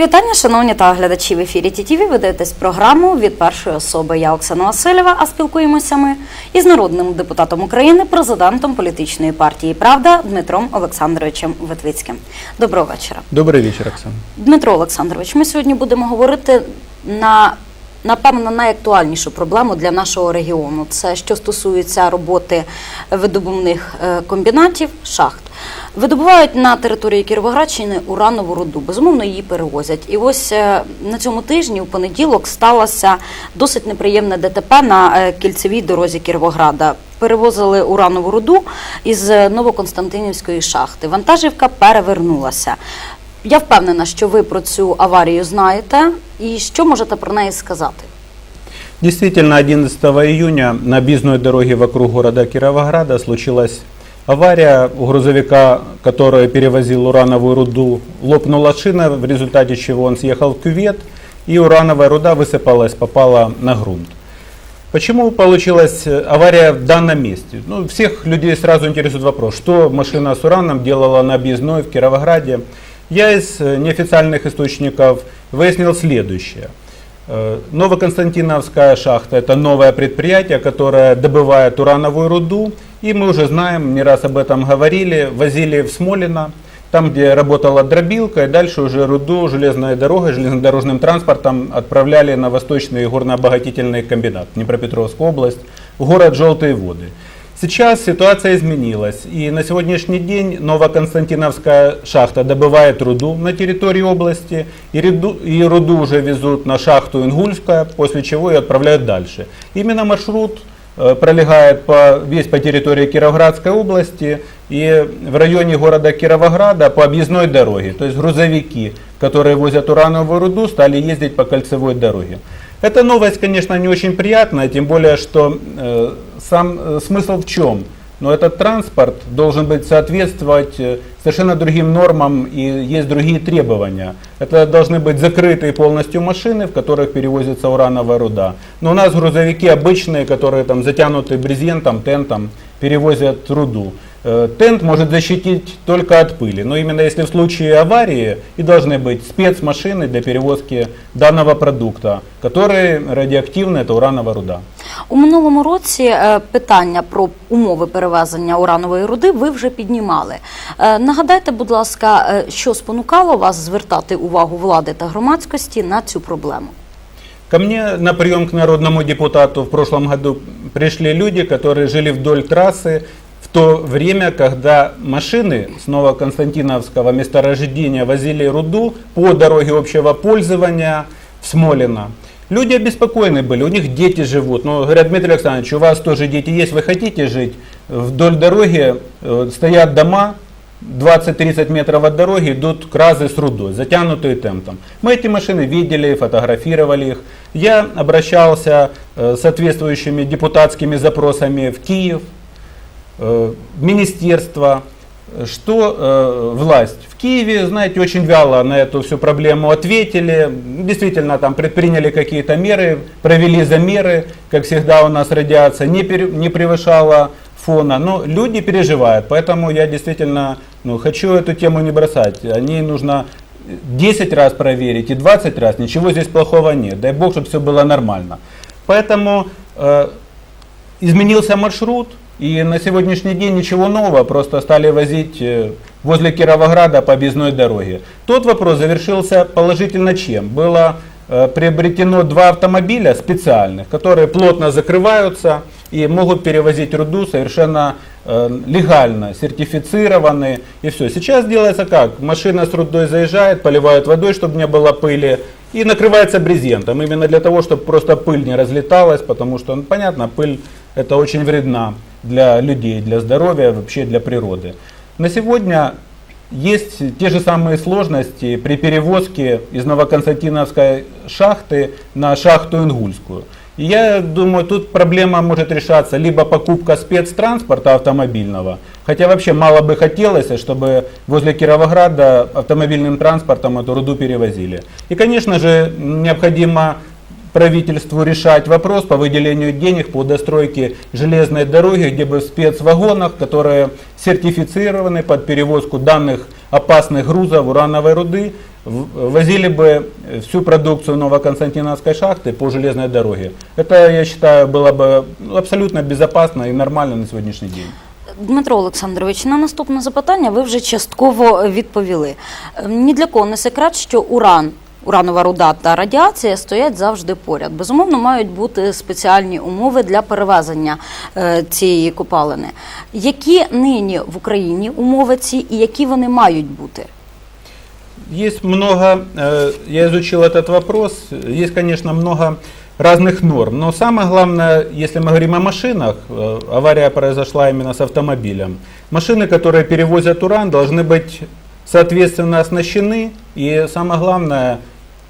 Мої вітання, шановні та глядачі в ефірі ТІТІВІ. Ви дивитесь програму від першої особи. Я Оксана Васильєва, а спілкуємося ми із народним депутатом України, президентом політичної партії Правда Дмитром Олександровичем Ветвицьким. Доброго вечора. Добрий вечір, Оксана. Дмитро Олександрович, ми сьогодні будемо говорити на напевно найактуальнішу проблему для нашого регіону. Це що стосується роботи видобувних е, комбінатів, шахт. Видобувають на території Кіровоградщини уранову руду. Безумовно, її перевозять. І ось е, на цьому тижні, у понеділок, сталося досить неприємне ДТП на е, кільцевій дорозі Кіровограда. Перевозили уранову руду із Новоконстантинівської шахти. Вантажівка перевернулася. Я впевнена, що ви про цю аварію знаєте. І що можете про неї сказати? Действительно, 11 июня на объездной дороге вокруг города Кировограда случилась авария. У грузовика, который перевозил урановую руду, лопнула шина, в результате чего он съехал в кювет, и урановая руда высыпалась, попала на грунт. Почему получилась э, авария в данном месте? Ну, всех людей сразу интересует вопрос, что машина с ураном делала на объездной в Кировограде. Я из э, неофициальных источников выяснил следующее. Э, Новоконстантиновская шахта – это новое предприятие, которое добывает урановую руду. И мы уже знаем, не раз об этом говорили, возили в Смолино, там, где работала дробилка, и дальше уже руду железной дорогой, железнодорожным транспортом отправляли на Восточный горно-обогатительный комбинат, Днепропетровскую область, город Желтые воды. Сейчас ситуация изменилась, и на сегодняшний день Новоконстантиновская шахта добывает руду на территории области, и руду, и руду уже везут на шахту Ингульская, после чего ее отправляют дальше. Именно маршрут э, пролегает по, весь по территории Кировоградской области и в районе города Кировограда по объездной дороге. То есть грузовики, которые возят урановую руду, стали ездить по кольцевой дороге. Эта новость, конечно, не очень приятная, тем более, что э, сам э, смысл в чем? Но этот транспорт должен быть соответствовать э, совершенно другим нормам и есть другие требования. Это должны быть закрытые полностью машины, в которых перевозится урановая руда. Но у нас грузовики обычные, которые там затянуты брезентом, тентом, перевозят руду. Э, Тент может защитить только от пыли, но именно если в случае аварии и должны быть спецмашины для перевозки данного продукта, которые радиоактивны, это урановая руда. У минулому році е, питання про умови перевезення уранової руди ви вже піднімали. Е, Нагадайте, будь ласка, е, що спонукало вас звертати увагу влади та громадськості на цю проблему? Ко мне на прием к народному депутату в прошлом году пришли люди, которые жили вдоль трассы в то время, когда машины с Новоконстантиновского месторождения возили руду по дороге общего пользования в Смолино. Люди обеспокоены были, у них дети живут. Но говорят, Дмитрий Александрович, у вас тоже дети есть, вы хотите жить? Вдоль дороги э, стоят дома, 20-30 метров от дороги идут кразы с рудой, затянутые тентом. Мы эти машины видели, фотографировали их. Я обращался э, с соответствующими депутатскими запросами в Киев, министерство, что э, власть в Киеве, знаете, очень вяло на эту всю проблему ответили. Действительно, там предприняли какие-то меры, провели замеры. Как всегда у нас радиация не, пере- не превышала фона. Но люди переживают, поэтому я действительно ну, хочу эту тему не бросать. О ней нужно 10 раз проверить и 20 раз. Ничего здесь плохого нет. Дай бог, чтобы все было нормально. Поэтому э, изменился маршрут, и на сегодняшний день ничего нового, просто стали возить э, возле Кировограда по объездной дороге. Тот вопрос завершился положительно чем? Было э, приобретено два автомобиля специальных, которые плотно закрываются и могут перевозить руду совершенно э, легально, сертифицированы и все. Сейчас делается как? Машина с рудой заезжает, поливают водой, чтобы не было пыли, и накрывается брезентом, именно для того, чтобы просто пыль не разлеталась, потому что, ну, понятно, пыль это очень вредна для людей, для здоровья, вообще для природы. На сегодня есть те же самые сложности при перевозке из Новоконстантиновской шахты на шахту Ингульскую. И я думаю, тут проблема может решаться либо покупка спецтранспорта автомобильного, хотя вообще мало бы хотелось, чтобы возле Кировограда автомобильным транспортом эту руду перевозили. И, конечно же, необходимо правительству решать вопрос по выделению денег по достройке железной дороги, где бы в спецвагонах, которые сертифицированы под перевозку данных опасных грузов урановой руды, в- возили бы всю продукцию Новоконстантиновской шахты по железной дороге. Это, я считаю, было бы абсолютно безопасно и нормально на сегодняшний день. Дмитро Олександрович, на наступне запитання ви вже частково відповіли. Е, Ні для кого не секрет, що уран, уранова руда та радіація стоять завжди поряд. Безумовно, мають бути спеціальні умови для перевезення е, цієї копалини. Які нині в Україні умови ці і які вони мають бути? Есть много, э, я изучил этот вопрос, есть, конечно, много разных норм, но самое главное, если мы говорим о машинах, э, авария произошла именно с автомобилем. Машины, которые перевозят уран, должны быть соответственно оснащены, и самое главное,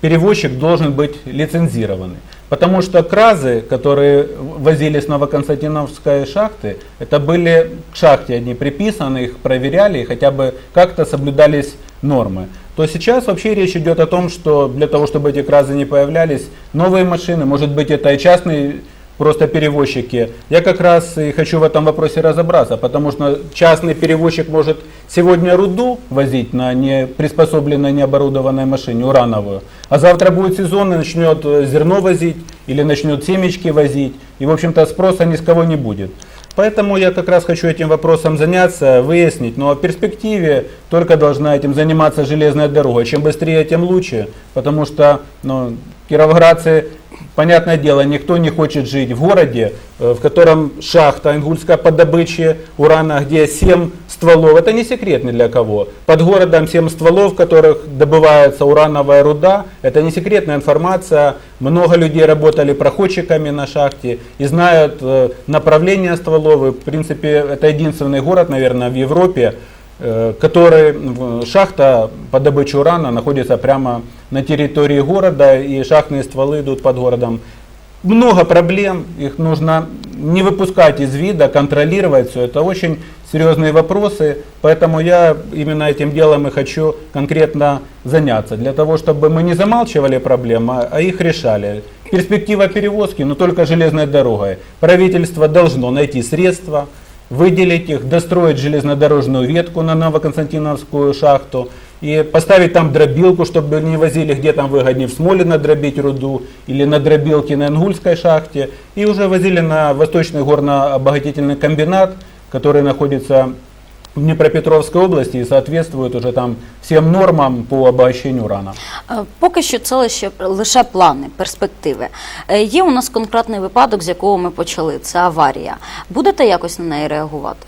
перевозчик должен быть лицензированный. Потому что кразы, которые возили с Новоконстантиновской шахты, это были к шахте они приписаны, их проверяли, и хотя бы как-то соблюдались нормы. То сейчас вообще речь идет о том, что для того, чтобы эти кразы не появлялись, новые машины, может быть это и частные просто перевозчики. Я как раз и хочу в этом вопросе разобраться, потому что частный перевозчик может сегодня руду возить на не приспособленной, не оборудованной машине, урановую, а завтра будет сезон и начнет э, зерно возить или начнет семечки возить, и в общем-то спроса ни с кого не будет. Поэтому я как раз хочу этим вопросом заняться, выяснить, но в перспективе только должна этим заниматься железная дорога. Чем быстрее, тем лучше, потому что ну, кировоградцы, понятное дело, никто не хочет жить в городе, э, в котором шахта Ингульская по добыче урана, где 7 стволов, это не секрет ни для кого. Под городом 7 стволов, в которых добывается урановая руда, это не секретная информация. Много людей работали проходчиками на шахте и знают э, направление стволов. И, в принципе, это единственный город, наверное, в Европе, который в- шахта по добыче урана находится прямо на территории города, и шахтные стволы идут под городом. Много проблем, их нужно не выпускать из вида, контролировать все. Это очень серьезные вопросы, поэтому я именно этим делом и хочу конкретно заняться, для того, чтобы мы не замалчивали проблемы, а их решали. Перспектива перевозки, но только железной дорогой. Правительство должно найти средства, выделить их, достроить железнодорожную ветку на Новоконстантиновскую шахту и поставить там дробилку, чтобы не возили, где там выгоднее в Смолино дробить руду или на дробилке на Ингульской шахте. И уже возили на Восточный горно-обогатительный комбинат, который находится в Днепропетровской области и соответствует уже там всем нормам по обогащению урана. Е, Поки що це лише, лише плани, перспективи. Е, Є у нас конкретний випадок, з якого ми почали. Це аварія. Будете якось на неї реагувати?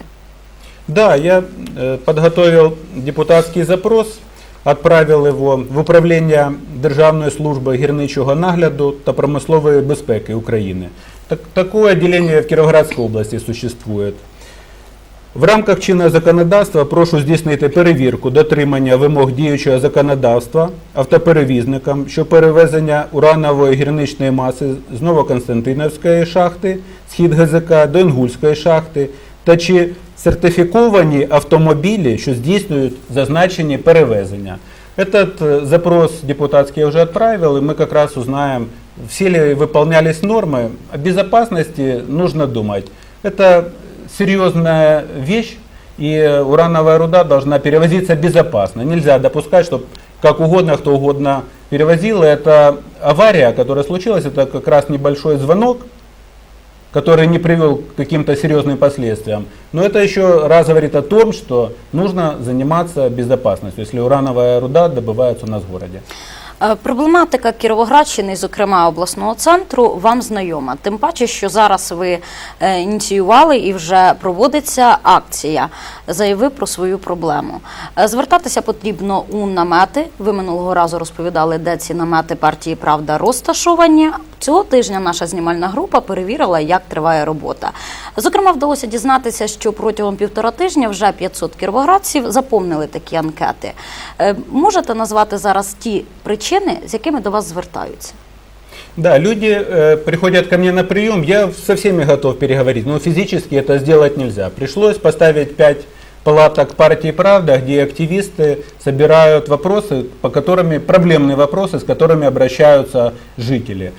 Да, я э, подготовил депутатский запрос, отправил его в управление Державної служби гірничого нагляду та промислової безпеки України. Так, такое отделение в Кіровоградській області существует. В рамках чинного законодавства прошу здійснити перевірку дотримання вимог діючого законодавства автоперевізникам, що перевезення уранової гірничної маси з Новоконстантиновської шахти, схід ГЗК до Інгульської шахти, та чи сертифіковані автомобілі, що здійснюють зазначені перевезення. Этот э, запрос депутатский я уже отправил, и мы как раз узнаем, все ли выполнялись нормы. О безопасности нужно думать. Это серьезная вещь, и урановая руда должна перевозиться безопасно. Нельзя допускать, чтобы как угодно, кто угодно перевозил. Это авария, которая случилась, это как раз небольшой звонок, который не привел к каким-то серьезным последствиям. Но это еще раз говорит о том, что нужно заниматься безопасностью, если урановая руда добывается у нас в городе. Е, Проблематика Кіровоградщини, зокрема обласного центру, вам знайома. Тим паче, що зараз ви е, ініціювали і вже проводиться акція Заяви про свою проблему. Е, Звертатися потрібно у намети. Ви минулого разу розповідали, де ці намети партії Правда розташовані. Цього тижня наша знімальна група перевірила, як триває робота. Зокрема, вдалося дізнатися, що протягом півтора тижня вже 500 кіровоградців заповнили такі анкети. Е, Можете назвати зараз ті причини, з якими до вас звертаються? Да, люди э, приходят ко мне на прием, я со всеми готов переговорить, но физически это сделать нельзя. Пришлось поставить пять палаток партии «Правда», где активисты собирают вопросы, по которыми, проблемные вопросы, с которыми обращаются жители.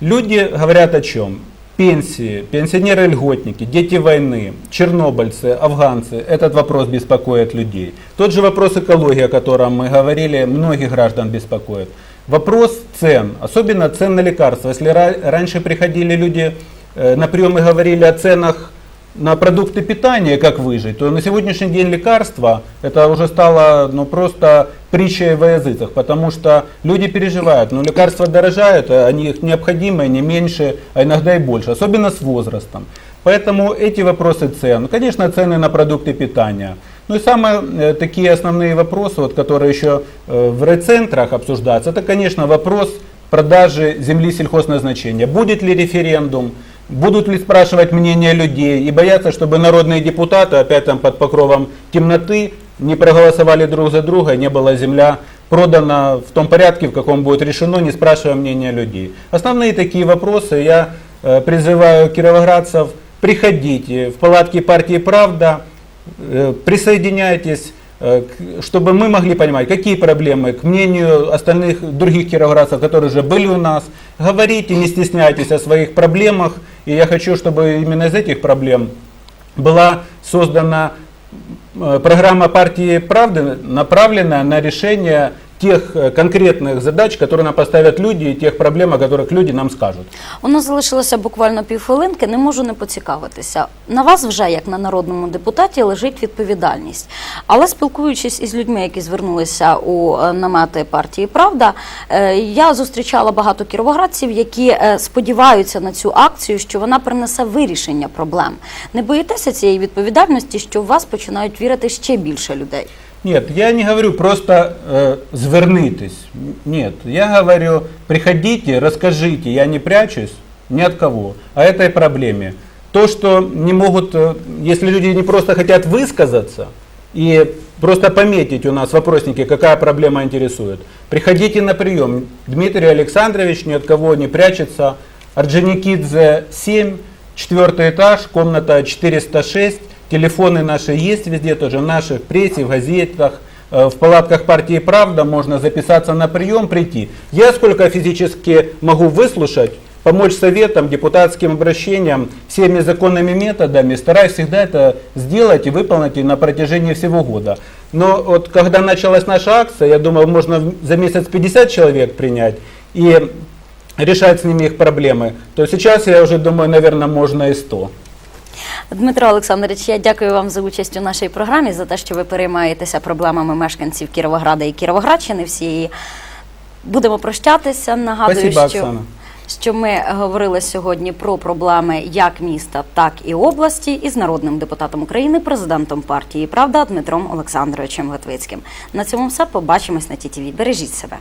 Люди говорят о чем? пенсии, пенсионеры-льготники, дети войны, чернобыльцы, афганцы, этот вопрос беспокоит людей. Тот же вопрос экологии, о котором мы говорили, многих граждан беспокоит. Вопрос цен, особенно цен на лекарства. Если ра- раньше приходили люди э, на прием и говорили о ценах на продукты питания, как выжить, то на сегодняшний день лекарства, это уже стало ну, просто притчей во языцах, потому что люди переживают, но лекарства дорожают, а они их необходимые, не меньше, а иногда и больше, особенно с возрастом. Поэтому эти вопросы цен, конечно, цены на продукты питания. Ну и самые э, такие основные вопросы, вот, которые еще э, в райцентрах обсуждаются, это, конечно, вопрос продажи земли сельхозназначения. Будет ли референдум, будут ли спрашивать мнение людей и боятся, чтобы народные депутаты опять там под покровом темноты не проголосовали друг за друга, не была земля продана в том порядке, в каком будет решено, не спрашивая мнения людей. Основные такие вопросы я э, призываю кировоградцев, приходите в палатки партии «Правда», э, присоединяйтесь, э, чтобы мы могли понимать, какие проблемы, к мнению остальных других кировоградцев, которые уже были у нас. Говорите, не стесняйтесь о своих проблемах. И я хочу, чтобы именно из этих проблем была создана э, программа партии «Правды», направленная на решение тех э, конкретных задач, которые нам поставят люди, и тех проблем, о которых люди нам скажут. У нас залишилося буквально півхвилинки, не можу не поцікавитися. На вас вже, як на народному депутаті, лежить відповідальність. Але спілкуючись із людьми, які звернулися у е, намети партії Правда, е, я зустрічала багато кіровоградців, які е, сподіваються на цю акцію, що вона принесе вирішення проблем. Не боїтеся цієї відповідальності, що в вас починають вірити ще більше людей? Нет, я не говорю просто э, звернитесь. Нет, я говорю, приходите, расскажите, я не прячусь ни от кого о этой проблеме. То, что не могут, э, если люди не просто хотят высказаться и просто пометить у нас в вопроснике, какая проблема интересует, приходите на прием. Дмитрий Александрович ни от кого не прячется. Орджоникидзе 7, четвертый этаж, комната 406. Телефоны наши есть везде, тоже в наших прессе, в газетах, э, в палатках партии «Правда» можно записаться на прием, прийти. Я сколько физически могу выслушать, помочь советам, депутатским обращениям, всеми законными методами, стараюсь всегда это сделать и выполнить и на протяжении всего года. Но вот когда началась наша акция, я думал, можно в- за месяц 50 человек принять и решать с ними их проблемы, то сейчас я уже думаю, наверное, можно и 100. Дмитро Олександрович, я дякую вам за участь у нашій програмі, за те, що ви переймаєтеся проблемами мешканців Кіровограда і Кіровоградщини всієї. Будемо прощатися. Нагадую, Спасибо, що, Оксана. що ми говорили сьогодні про проблеми як міста, так і області із народним депутатом України, президентом партії Правда Дмитром Олександровичем Литвицьким. На цьому все побачимось на ТІТІВІ. Бережіть себе.